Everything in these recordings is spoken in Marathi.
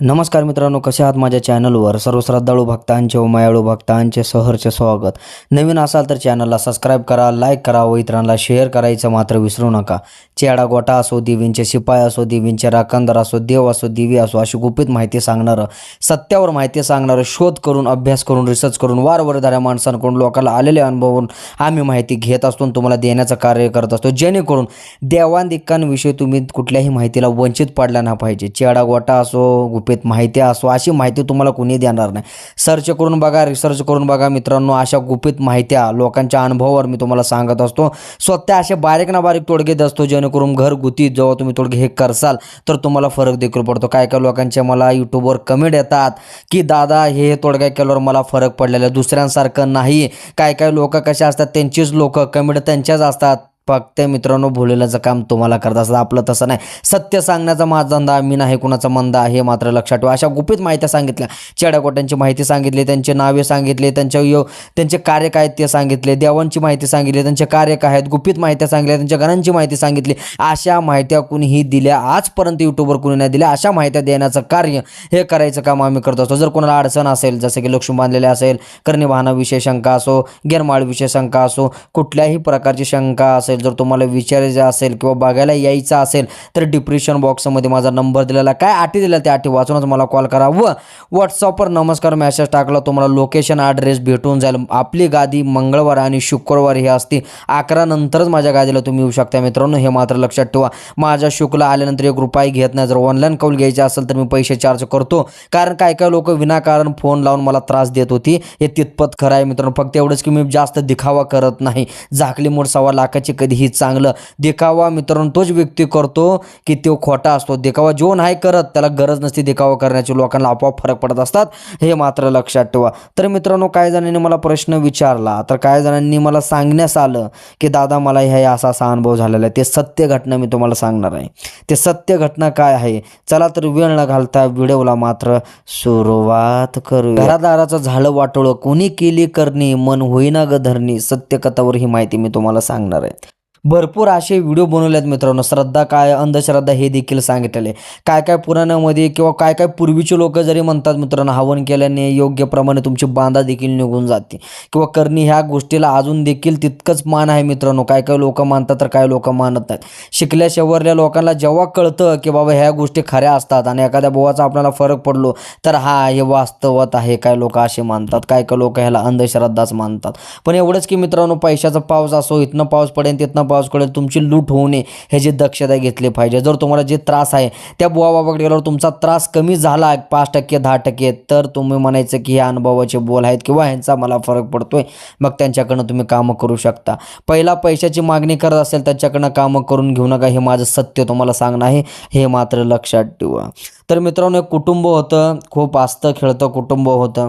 नमस्कार मित्रांनो कसे आहात माझ्या चॅनलवर? सर्व श्रद्धाळू भक्तांचे व मायाळू भक्तांचे सहर्ष स्वागत. नवीन असाल तर चॅनलला सबस्क्राईब करा लाईक करा व इतरांना शेअर करायचं मात्र विसरू नका. चेडा गोटा असो देवींचे शिपाई असो देवींचे राखणदार असो देव असो देवी असो अशी गुपित माहिती सांगणारं सत्यावर माहिती सांगणारं शोध करून अभ्यास करून रिसर्च करून वारवरधाऱ्या माणसांकडून लोकांना आलेले अनुभवून आम्ही माहिती घेत असतो आणि तुम्हाला देण्याचं कार्य करत असतो. जेणेकरून देवांदिकांविषयी तुम्ही कुठल्याही माहितीला वंचित पडला ना पाहिजे. चेडा गोटा असो गुपित माहिती असो अशी माहिती तुम्हाला कोणी देणार नाही. सर्च करून बघा रिसर्च करून बघा मित्रांनो अशा गुपित माहित्या लोकांच्या अनुभवावर मी तुम्हाला सांगत असतो. स्वतः असे बारीक ना बारीक तोडगे असतो जेणे जेणेकरून घरगुती जेव्हा तुम्ही थोडं हे करसाल तर तुम्हाला फरक देखील पडतो. काय काय लोकांच्या मला यूट्यूबवर कमेंट येतात की दादा हे तोडगा केल्यावर मला फरक पडलेला आहे. दुसऱ्यांसारखं नाही. काय काय लोक कसे असतात त्यांचीच लोक कमेंट त्यांच्याच असतात. फक्त मित्रांनो भोलेल्याचं काम तुम्हाला करत असतं. आपलं तसं नाही. सत्य सांगण्याचा माझा धंदा मी नाही कुणाचा मंदा हे मात्र लक्षात ठेवा. अशा गुपित माहित्या सांगितल्या. चेड्याकोट्यांची माहिती सांगितली त्यांचे नावे सांगितले त्यांच्या यो त्यांचे कार्य काय ते सांगितले देवांची माहिती सांगितली त्यांचे कार्य काय आहेत गुपित माहित्या सांगितल्या त्यांच्या घरांची माहिती सांगितली. अशा माहित्या कुणीही दिल्या आजपर्यंत यूट्यूबवर कुणी नाही दिल्या. अशा माहित्या देण्याचं कार्य हे करायचं काम आम्ही करत असतो. जर कोणाला अडचण असेल जसं की लक्ष्मी बांधलेले असेल करणे वाहनाविषयी शंका असो गिरमाळविषयी शंका असो कुठल्याही प्रकारची शंका असेल जर तुम्हाला विचारायचं असेल किंवा बघायला यायचं असेल तर डिप्रेशन बॉक्समध्ये माझा नंबर दिलेला काय अटी दिला त्या अटी वाचूनच मला कॉल करा व व्हॉट्सअपवर नमस्कार मेसेज टाकला तुम्हाला लोकेशन ॲड्रेस भेटून जाईल. आपली गादी मंगळवार आणि शुक्रवार ही असते. अकरा नंतरच माझ्या गादीला तुम्ही येऊ शकता. मित्रांनो हे मात्र लक्षात ठेवा. माझ्या शुक्ला आल्यानंतर एक रुपये घेत नाही. जर ऑनलाईन कौल घ्यायचे असेल तर मी पैसे चार्ज करतो. कारण काय काय लोक विनाकारण फोन लावून मला त्रास देत होती. हे तितपत खरं आहे मित्रांनो. फक्त एवढंच की मी जास्त दिखावा करत नाही. झाकली मोड सव्वा लाखाची कधीही चांगलं देखावा. मित्रांनो तोच व्यक्ती करतो की तो खोटा असतो. देखावा जो नाही करत त्याला गरज नसते देखावा करण्याची. लोकांना आपोआप फरक पडत असतात. हे मात्र लक्षात ठेवा. तर मित्रांनो काही जणांनी मला प्रश्न विचारला. तर काही जणांनी मला सांगण्यास आलं की दादा मला ह्या असा असा अनुभव झालेला आहे. ते सत्य घटना मी तुम्हाला सांगणार आहे. ते सत्य घटना काय आहे? चला तर वेळ न घालता व्हिडिओला मात्र सुरुवात करू घरादाराचं झालं वाटोळं कोणी केली करणी? मन होईना ग धरणी. सत्यकथावर ही माहिती मी तुम्हाला सांगणार आहे. भरपूर असे व्हिडिओ बनवले आहेत मित्रांनो. श्रद्धा काय अंधश्रद्धा हे देखील सांगितलेले. काय काय पुराणामध्ये किंवा काय काय पूर्वीचे लोक जरी म्हणतात मित्रांनो हवन केल्याने योग्य प्रमाणे तुमची बांधा देखील निघून जाते. किंवा करणी ह्या गोष्टीला अजून देखील तितकंच मान आहे मित्रांनो. काय काय लोक मानतात तर काय लोक मानत नाहीत. शिकल्या शेवरल्या लोकांना जेव्हा कळतं की बाबा ह्या गोष्टी खऱ्या असतात आणि एखाद्या बोवाचा आपल्याला फरक पडलो तर हा हे वास्तवात आहे. काय लोक असे मानतात? काय काय लोक ह्याला अंधश्रद्धाच मानतात? पण एवढंच की मित्रांनो पैशाचा पाऊस असो इथनं पाऊस पडेल तिथनं पावसाकडे तुमची लूट होऊ नये ह्याची दक्षता घेतली पाहिजे. जर तुम्हाला जे त्रास आहे त्या बुवा बाबाकडे गेल्यावर तुमचा त्रास कमी झाला पाच टक्के दहा टक्के तर तुम्ही म्हणायचं की ह्या अनुभवाचे बोल आहेत किंवा ह्यांचा मला फरक पडतोय. मग त्यांच्याकडनं तुम्ही कामं करू शकता. पहिला पैशाची मागणी करत असेल त्याच्याकडनं कामं करून घेऊ नका. हे माझं सत्य तुम्हाला सांगणं आहे. हे मात्र लक्षात ठेवा. तर मित्रांनो एक कुटुंब होतं. खूप असतं खेळतं कुटुंब होतं.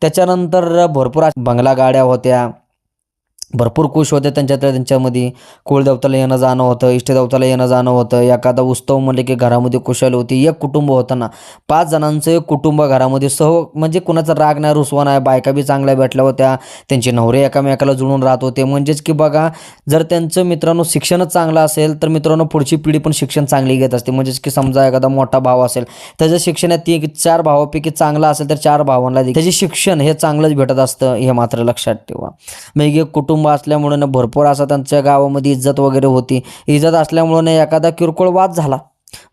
त्याच्यानंतर भरपूर बंगला गाड्या होत्या. भरपूर खुश होते त्यांच्यातल्या त्यांच्यामध्ये. कुळदेवताला येणं जाणं होतं इष्टदेवताला येणं जाणं होतं. एखादा उत्सव म्हणले की घरामध्ये कुशल होती एक कुटुंब होतं ना. पाच जणांचं एक कुटुंब घरामध्ये. सह म्हणजे कुणाचा राग नाही रुसवा नाही बायका बी चांगल्या भेटल्या होत्या. त्यांचे नवरे एकामेकाला जुळून राहत होते. म्हणजेच की बघा जर त्यांचं मित्रांनो शिक्षणच चांगलं असेल तर मित्रांनो पुढची पिढी पण शिक्षण चांगली घेत असते. म्हणजेच की समजा एखादा मोठा भाव असेल त्याचं शिक्षण आहे ती चार भावापैकी चांगलं असेल तर चार भावांना त्याचे शिक्षण हे चांगलंच भेटत असतं हे मात्र लक्षात ठेवा. मग एक कुटुंब कुटुंब ना भरपूर असा त्यांच्या गावामध्ये इज्जत वगैरे होती. इज्जत असल्यामुळं ना एखादा किरकोळ वाद झाला.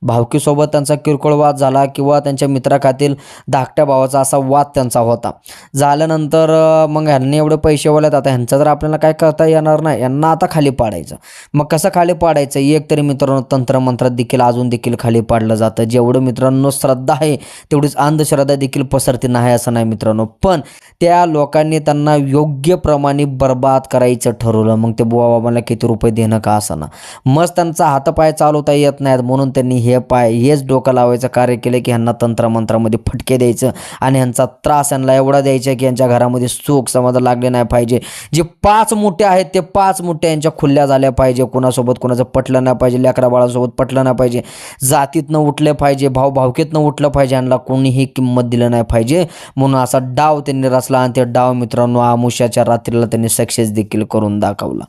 भावकीसोबत त्यांचा किरकोळ वाद झाला किंवा त्यांच्या मित्राखातील धाकट्या भावाचा असा वाद त्यांचा होता. झाल्यानंतर मग ह्यांनी एवढे पैसे वळत आता ह्यांचं तर आपल्याला काय करता येणार नाही. यांना आता खाली पाडायचं. मग कसं खाली पाडायचं? एक तरी मित्रांनो तंत्रमंत्रात देखील अजून देखील खाली पाडलं जातं. जेवढं मित्रांनो श्रद्धा आहे तेवढीच अंधश्रद्धा देखील पसरती नाही असं नाही मित्रांनो. पण त्या लोकांनी त्यांना योग्य प्रमाणे बर्बाद करायचं ठरवलं. मग ते बुवा बाबांना किती रुपये देणं का असं ना. मस्त त्यांचा हातपाय चालवता येत नाहीत. म्हणून ते त्यांनी हे पाय हेच डोकं लावायचं कार्य केलं की ह्यांना तंत्रमंत्रामध्ये फटके द्यायचं आणि ह्यांचा त्रास यांना एवढा द्यायचा की यांच्या घरामध्ये सुख समाजा लागले नाही पाहिजे. जे पाच मुठे आहेत ते पाच मुठ्या यांच्या खुल्ल्या झाल्या पाहिजे. कोणासोबत कोणाचं पटलं नाही पाहिजे लेकरा बाळासोबत पटलं नाही पाहिजे. जातीतनं उठले पाहिजे भाव भावकीतनं उठलं पाहिजे यांना कोणीही किंमत दिलं नाही पाहिजे. म्हणून असा डाव त्यांनी रचला आणि ते डाव मित्रांनो आमुष्याच्या रात्रीला त्यांनी सक्सेस देखील करून दाखवला.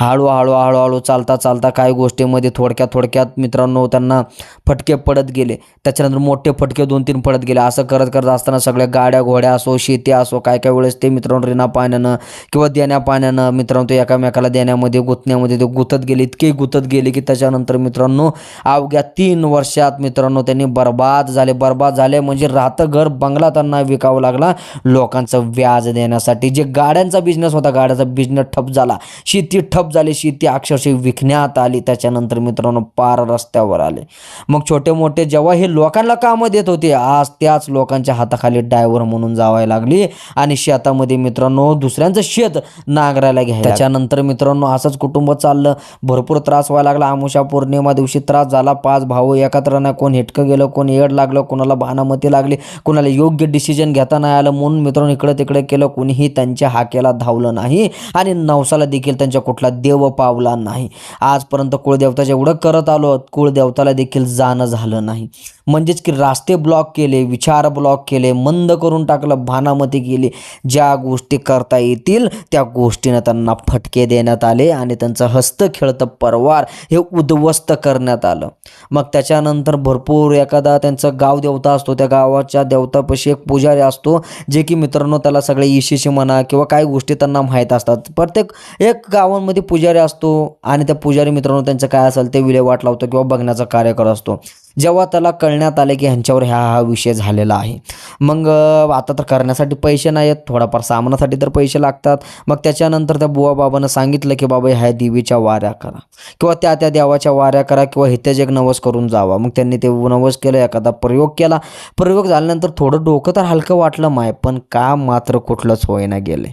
हळूहळू हळूहळू चालता चालता काही गोष्टीमध्ये थोडक्यात थोडक्यात मित्रांनो त्यांना असताना फटके पडत गेले. त्याच्यानंतर मोठे फटके दोन तीन पडत गेले. असं करत करत असताना सगळ्या गाड्या घोड्या असो शेती असो काय काय वेळेस ते मित्रांनो रिना पाण्यानं किंवा देण्या पाण्यानं मित्रांनो ते एकामेकाला देण्यामध्ये गुतण्यामध्ये ते गुतत गेले. इतके गुतत गेले की त्याच्यानंतर मित्रांनो अवघ्या तीन वर्षात मित्रांनो त्यांनी बर्बाद झाले. बर्बाद झाले म्हणजे राहतं घर बंगला त्यांना विकावं लागला. लोकांचं व्याज देण्यासाठी जे गाड्यांचा बिझनेस होता गाड्याचा बिझनेस ठप झाला. शेती ठप झाली. शेती अक्षरशः विकण्यात आली. त्याच्यानंतर मित्रांनो पार रस्त्यावर आले. मग छोटे मोठे जेव्हा हे लोकांना कामं देत होते आज त्याच लोकांच्या हाताखाली ड्रायव्हर म्हणून जावायला लागली आणि शेतामध्ये मित्रांनो दुसऱ्यांचं शेत नांगरायला घ्यायला त्याच्यानंतर मित्रांनो असंच कुटुंब चाललं. भरपूर त्रास व्हायला लागला. आमुषा पौर्णिमा दिवशी त्रास झाला. पाच भाऊ एकत्र नाही. कोण हिटकं गेलं कोण येड लागलं कोणाला भानामती लागली कोणाला योग्य डिसिजन घेता नाही आलं म्हणून मित्रांनो इकडे तिकडे केलं. कोणीही त्यांच्या हाकेला धावलं नाही आणि नवसाला देखील त्यांच्या कुठला देव पावला नाही. आजपर्यंत कुळदेवताच्या एवढं करत आलो कुळदेवताला देखील जाणं झालं नाही. म्हणजेच की रास्ते ब्लॉक केले विचार ब्लॉक केले मंद करून टाकलं भानामती केली. ज्या गोष्टी करता येतील त्या गोष्टीनं त्यांना फटके देण्यात आले आणि त्यांचं हस्त खेळतं परवार हे उद्ध्वस्त करण्यात आलं. मग त्याच्यानंतर भरपूर एखादा त्यांचं गाव देवता असतो त्या गावाच्या देवतापाशी एक पुजारी असतो जे की मित्रांनो त्याला सगळे इशीशी म्हणा किंवा काही गोष्टी त्यांना माहीत असतात. प्रत्येक एक गावांमध्ये पुजारी असतो आणि त्या पुजारी मित्रांनो त्यांचं काय असेल ते विल्हेवाट लावतो किंवा बघण्याचा कार्य करत असतो जेव्हा त्याला कळण्यात आले की ह्यांच्यावर ह्या हा विषय झालेला आहे. मग आता तर करण्यासाठी पैसे नाही आहेत थोडाफार सामानासाठी तर पैसे लागतात. मग त्याच्यानंतर त्या बुवा बाबानं सांगितलं की बाबा ह्या देवीच्या वाऱ्या करा किंवा त्या त्या देवाच्या वाऱ्या करा किंवा हितेच एक नवस करून जावा. मग त्यांनी ते नवस केलं एखादा प्रयोग केला. प्रयोग झाल्यानंतर थोडं डोकं तर हलकं वाटलं माय पण का मात्र कुठलंच होईना गेले.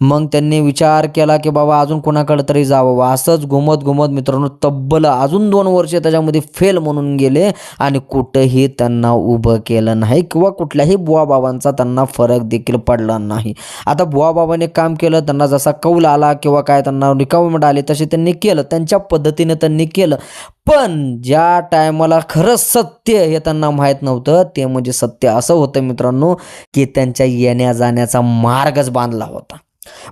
मग त्यांनी विचार केला की बाबा अजून कोणाकडे तरी जावं. असंच घुमत घुमत मित्रांनो तब्बल अजून दोन वर्ष त्याच्यामध्ये फेल म्हणून गेले. आणि कुठंही त्यांना उभं केलं नाही किंवा कुठल्याही बुवाबाबांचा त्यांना फरक देखील पडला नाही. आता बुवाबाबाने काम केलं त्यांना जसा कौल आला किंवा काय त्यांना रिकामेंट आली तसे त्यांनी केलं त्यांच्या पद्धतीने त्यांनी केलं. पण ज्या टायमाला खरं सत्य हे त्यांना माहीत नव्हतं ते म्हणजे सत्य असं होतं मित्रांनो की त्यांच्या येण्या जाण्याचा मार्गच बांधला होता.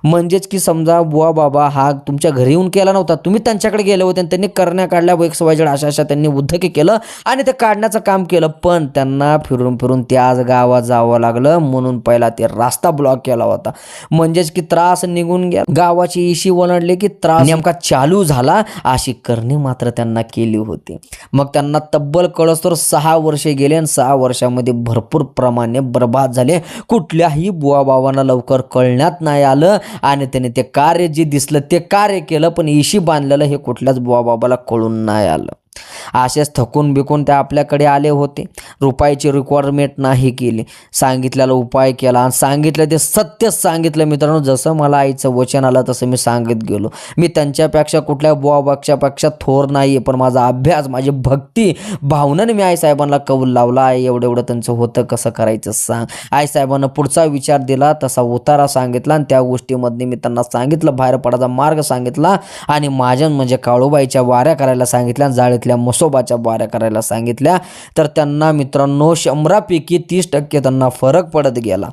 म्हणजेच की समजा बुवा बाबा हा तुमच्या घरी येऊन केला नव्हता. तुम्ही त्यांच्याकडे गेले होते आणि त्यांनी करण्या काढल्या. एक्स वाय झेड अशा अशा त्यांनी उद्धकी केलं आणि ते काढण्याचं काम केलं. पण त्यांना फिरून फिरून त्याच गावात जावं लागलं. म्हणून पहिला ते रास्ता ब्लॉक केला होता. म्हणजेच की त्रास निघून गेला. गावाची इशी ओलांडली की त्रास नेमका चालू झाला अशी करणी मात्र त्यांना केली होती. मग त्यांना तब्बल कळस तर सहा वर्षे गेले आणि सहा वर्षामध्ये भरपूर प्रमाणे बर्बाद झाले. कुठल्याही बुवा बाबांना लवकर कळण्यात नाही आलं. आणि त्याने ते कार्य जे दिसलं ते कार्य केलं पण इशी बांधलेलं हे कुठल्याच बुवा बाबाला कळून नाही आलं. असेच थकून बिकून ते आपल्याकडे आले होते. रुपयाची रिक्वायरमेंट नाही केली. सांगितलेला उपाय केला आणि सांगितलं ते सत्यच सांगितलं. मित्रांनो जसं मला आईचं वचन आलं तसं मी सांगत गेलो. मी त्यांच्यापेक्षा कुठल्या बुवाबाच्यापेक्षा थोर नाही आहे पण माझा अभ्यास माझी भक्ती भावनाने मी आईसाहेबांना कौल लावला. आहे एवढं एवढं त्यांचं होतं कसं करायचं सांग? आईसाहेबांना पुढचा विचार दिला तसा उतारा सांगितला आणि त्या गोष्टीमध्ये मी त्यांना सांगितलं बाहेर पडायचा मार्ग सांगितला आणि माझ्या म्हणजे काळूबाईच्या वाऱ्या करायला सांगितल्या सांगितल्या मसोबाच्या बाऱ्या करायला सांगितल्या. तर त्यांना मित्रांनो शंभरापैकी तीस टक्के त्यांना फरक पडत गेला.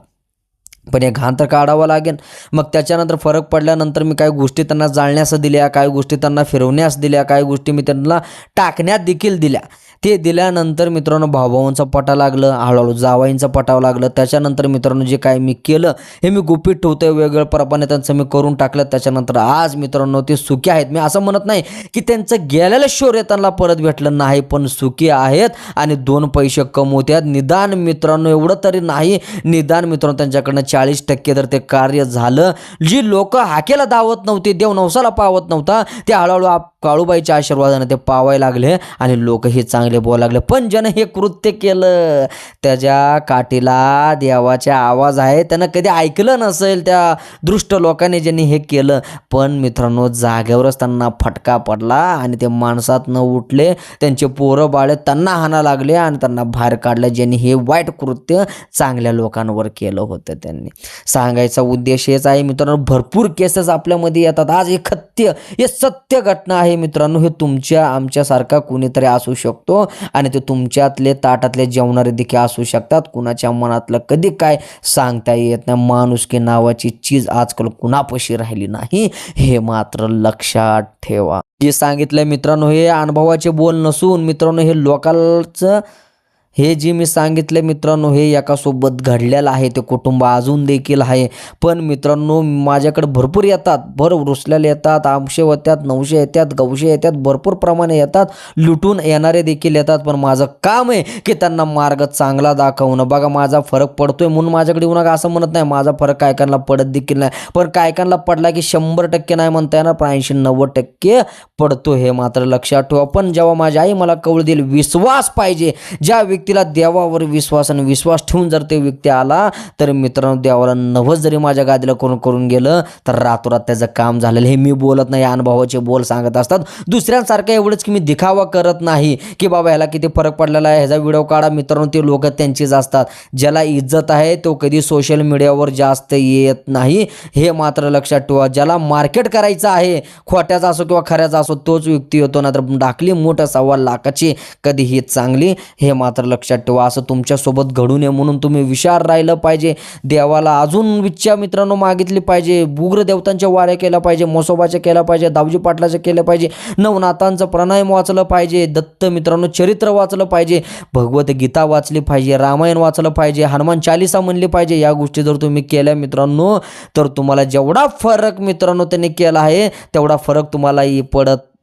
पण हे घाण तर काढावं लागेल मग त्याच्यानंतर फरक पडल्यानंतर मी काही गोष्टी त्यांना जाळण्यास दिल्या काही गोष्टी त्यांना फिरवण्यास दिल्या काही गोष्टी मी त्यांना टाकण्यात देखील दिल्या. ते दिल्यानंतर मित्रांनो भाऊभाऊंचा पटा लागलं हळूहळू जावाईंचं पटावं लागलं. त्याच्यानंतर मित्रांनो जे काय मी केलं हे मी गुपित ठेवतोय वेगवेगळ्या प्रमाणे त्यांचं मी करून टाकलं. त्याच्यानंतर आज मित्रांनो ते सुखी आहेत. मी असं म्हणत नाही की त्यांचं गेलेलं शौर्य त्यांना परत भेटलं नाही पण सुखी आहेत आणि दोन पैसे कमवतात निदान मित्रांनो एवढं तरी नाही. निदान मित्रांनो त्यांच्याकडनं चाळीस टक्के तर ते कार्य झालं. जी लोक हाकेला धावत नव्हती देव नवसाला पावत नव्हता ते हळूहळू आप काळूबाईच्या आशीर्वादाने ते पावायला लागले आणि लोक हे चांगले बोलाय लागले. पण ज्यानं हे कृत्य केलं त्याच्या काठीला देवाचा आवाज आहे. त्यानं कधी ऐकलं नसेल त्या दृष्ट लोकांनी ज्यांनी हे केलं. पण मित्रांनो जागेवरच त्यांना फटका पडला आणि ते माणसात न उठले. त्यांचे पोरं बाळे त्यांना हाना लागले आणि त्यांना बाहेर काढलं. ज्यांनी हे वाईट कृत्य चांगल्या लोकांवर केलं होतं त्यांनी. यांनी सांगायचा उद्देश हेच आहे मित्रांनो भरपूर केसेस आपल्यामध्ये येतात. आज हे खत्य हे सत्य घटना आहे मित्रांनो हे तुमच्या आमच्यासारखा कुणीतरी असू शकतो आणि ते तुमच्यातले ताटातले जेवणारे देखील असू शकतात. कुणाच्या मनातलं कधी काय सांगता येत नाही. माणुसकी नावाची चीज आजकाल कुणापाशी राहिली नाही हे मात्र लक्षात ठेवा. जे सांगितलं मित्रांनो हे अनुभवाचे बोल नसून मित्रांनो हे लोकांचं हे जे मी सांगितले मित्रांनो हे एकासोबत घडलेलं आहे. ते कुटुंब अजून देखील आहे. पण मित्रांनो माझ्याकडे भरपूर येतात. भर रुसलेले येतात आमशे होत्यात नऊशे येतात गवशे येतात भरपूर प्रमाणे येतात. लुटून येणारे देखील येतात. पण माझं काम आहे की त्यांना मार्ग चांगला दाखवणं. बघा माझा फरक पडतोय म्हणून माझ्याकडे येऊ नका असं म्हणत नाही. माझा फरक कायकांना पडत देखील नाही. पण कायकांना पडला की शंभर टक्के नाही म्हणता येणार पण ऐंशी नव्वद टक्के पडतो हे मात्र लक्षात ठेवा. पण जेव्हा माझी आई मला कवळ देईल विश्वास पाहिजे. ज्या व्यक्तीला देवावर विश्वास आणि विश्वास ठेवून जर ते व्यक्ती आला तर मित्रांनो देवाला नवस जरी माझ्या गादीला करून करून गेलं तर रातोरात त्याचं काम झालेलं हे मी बोलत नाही अनुभवाचे बोल सांगत असतात. दुसऱ्यांसारखं एवढंच की मी दिखावा करत नाही की बाबा ह्याला किती फरक पडलेला आहे ह्याचा व्हिडिओ काढा. मित्रांनो ते लोक त्यांचीच असतात. ज्याला इज्जत आहे तो कधी सोशल मीडियावर जास्त येत नाही. हे मात्र लक्षात ठेवा. ज्याला मार्केट करायचं आहे खोट्याचा असो किंवा खऱ्याचा असो तोच व्यक्ती होतो ना तर डाकली मोठं सव्वा लाखाची कधीही चांगली हे मात्र लक्षात ठेवा असं तुमच्यासोबत घडू नये म्हणून तुम्ही विचार राहिलं पाहिजे. देवाला अजून विच्छा मित्रांनो मागितली पाहिजे. उग्र देवतांच्या वाऱ्या केल्या पाहिजे मोसोबाच्या केल्या पाहिजे दावजी पाटलाच्या केलं पाहिजे नवनाथांचं प्राणायाम वाचलं पाहिजे दत्त मित्रांनो चरित्र वाचलं पाहिजे भगवद्गीता वाचली पाहिजे रामायण वाचलं पाहिजे हनुमान चालिसा म्हणली पाहिजे या गोष्टी जर तुम्ही केल्या मित्रांनो तर तुम्हाला जेवढा फरक मित्रांनो त्यांनी केला आहे तेवढा फरक तुम्हालाही पडत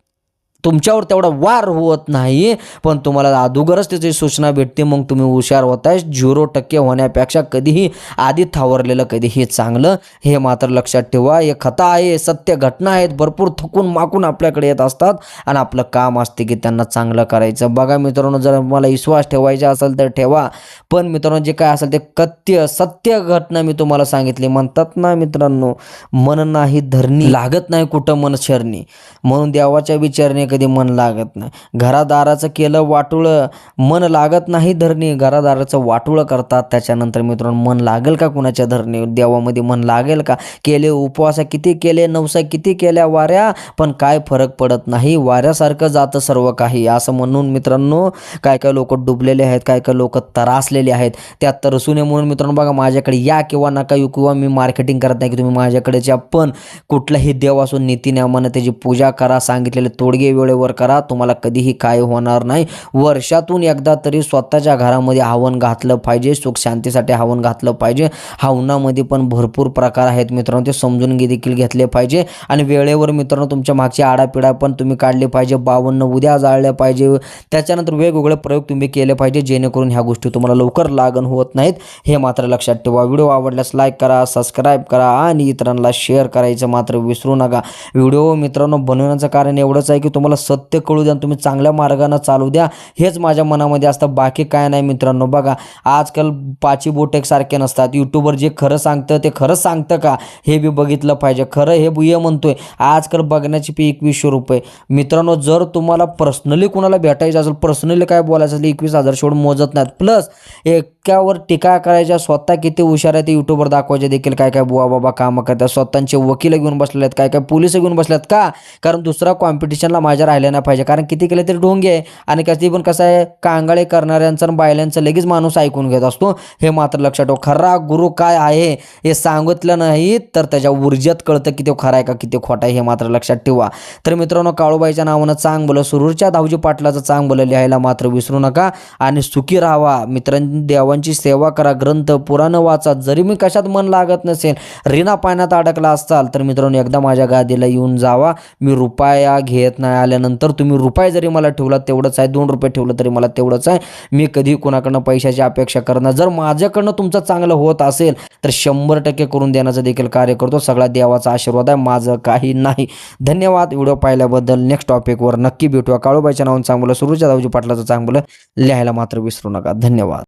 तुमच्यावर तेवढा वार होत नाही पण तुम्हाला अगोदरच त्याची सूचना भेटते मग तुम्ही हुशार होताय झिरो टक्के होण्यापेक्षा कधीही आधी थावरलेलं कधीही चांगलं हे मात्र लक्षात ठेवा. हे कथा आहे सत्य घटना आहेत भरपूर थकून माकून आपल्याकडे येत असतात आणि आपलं काम असते की त्यांना चांगलं करायचं. बघा मित्रांनो जर मला विश्वास ठेवायचा असेल तर ठेवा. पण मित्रांनो जे काय असेल ते कथ्य सत्य घटना मी तुम्हाला सांगितली. म्हणतात ना मित्रांनो मन नाही धरणी लागत नाही कुठं मन शरणी म्हणून देवाच्या विचारणे कधी मन लागत नाही. घरादाराचं केलं वाटुळं मन लागत नाही धरणी. घरादाराचं वाटुळं करतात. त्याच्यानंतर मित्रांनो मन लागेल का कुणाच्या धरणी? देवामध्ये मन लागेल का? केले उपवास किती केले? नवसा किती केल्या वाऱ्या? पण काय फरक पडत नाही. वाऱ्यासारखं जातं सर्व काही. असं म्हणून मित्रांनो काय काय लोक डुबलेले आहेत काय काय लोक त्रासलेले आहेत त्या तरसू नये म्हणून मित्रांनो बघा माझ्याकडे या किंवा नका येऊ किंवा मी मार्केटिंग करत नाही की तुम्ही माझ्याकडेच्या पण कुठलाही देव असून नीतीनियमानं त्याची पूजा करा सांगितलेले तोडगे वेळेवर करा. तुम्हाला कधीही काय होणार नाही. वर्षातून एकदा तरी स्वतःच्या घरामध्ये हवन घातलं पाहिजे. सुख शांतीसाठी हवन घातलं पाहिजे. हवनामध्ये पण भरपूर प्रकार आहेत मित्रांनो. ते समजून घे देखील घेतले पाहिजे. आणि वेळेवर मित्रांनो तुमच्या मागची आडापिडा पण तुम्ही काढले पाहिजे. बावन्न उद्या जाळल्या पाहिजे. त्याच्यानंतर वेगवेगळे प्रयोग तुम्ही केले पाहिजे. जेणेकरून ह्या गोष्टी तुम्हाला लवकर लागण होत नाहीत. हे मात्र लक्षात ठेवा. व्हिडिओ आवडल्यास लाईक करा सबस्क्राईब करा आणि इतरांना शेअर करायचं मात्र विसरू नका. व्हिडिओ मित्रांनो बनवण्याचं कारण एवढंच आहे की तुम्हाला सत्य कळू द्या तुम्ही चांगल्या मार्गाने चालू द्या. हेच माझ्या मनामध्ये असतं. बाकी काय नाही मित्रांनो. बघा आजकाल पाची बोटेकसारखे नसतात. यूट्यूबवर जे खरं सांगतं ते खरंच सांगतं का? हे बी बघितलं पाहिजे. खरं हे बुये म्हणतोय. आजकाल बघण्याची फी एकवीसशे रुपये. मित्रांनो जर तुम्हाला पर्सनली कुणाला भेटायचं असेल पर्सनली काय बोलायचं असेल एकवीस हजार शेवट मोजत नाहीत. प्लस एकावर टीका करायच्या स्वतः किती हुशार आहे ते यूट्यूबवर दाखवायचे देखील काय काय बुवा बाबा कामं करतात. स्वतःचे वकील घेऊन बसलेले आहेत काय काय पोलीस घेऊन बसले आहेत का? कारण दुसरा कॉम्पिटिशनला माझ्या राहिल्या नाही पाहिजे. कारण किती केलं तरी ढोंगे आहे. आणि कधी पण कसं आहे कांगाळे करणाऱ्यांचं आणि बायलांचं लगेच माणूस ऐकून घेत असतो. हे मात्र लक्षात ठेव. खरा गुरु काय आहे हे सांगितलं नाही तर त्याच्या ऊर्जेत कळतं की ते खरा आहे का किती खोटा आहे हे मात्र लक्षात ठेवा. तर मित्रांनो काळूबाईच्या नावानं चांग बोलं सुरूरच्या धावजी पाटलाचं चांग बोलं लिहायला मात्र विसरू नका. आणि सुखी राहावा. मित्रांनी देवांची सेवा करा. ग्रंथ पुराणं वाचा. जरी मी कशात मन लागत नसेल रिना पाण्यात अडकला असाल तर मित्रांनो एकदा माझ्या गादीला येऊन जावा. मी रुपया घेत नाही. आल्यानंतर तुम्ही रुपये जरी मला ठेवला तेवढंच आहे. दोन रुपये ठेवलं तरी मला तेवढंच आहे. मी कधी कोणाकडनं पैशाची अपेक्षा करणार. जर माझ्याकडनं तुमचं चांगलं होत असेल तर शंभर टक्के करून देण्याचं देखील कार्य करतो. सगळा देवाचा आशीर्वाद आहे. माझं काही नाही. धन्यवाद. व्हिडिओ पाहिल्याबद्दल नेक्स्ट टॉपिकवर नक्की भेटूया. काळूबाईच्या नावानं चांगलं सुरूच्या दावजी पाटलाचं चांगलं लिहायला मात्र विसरू नका. धन्यवाद.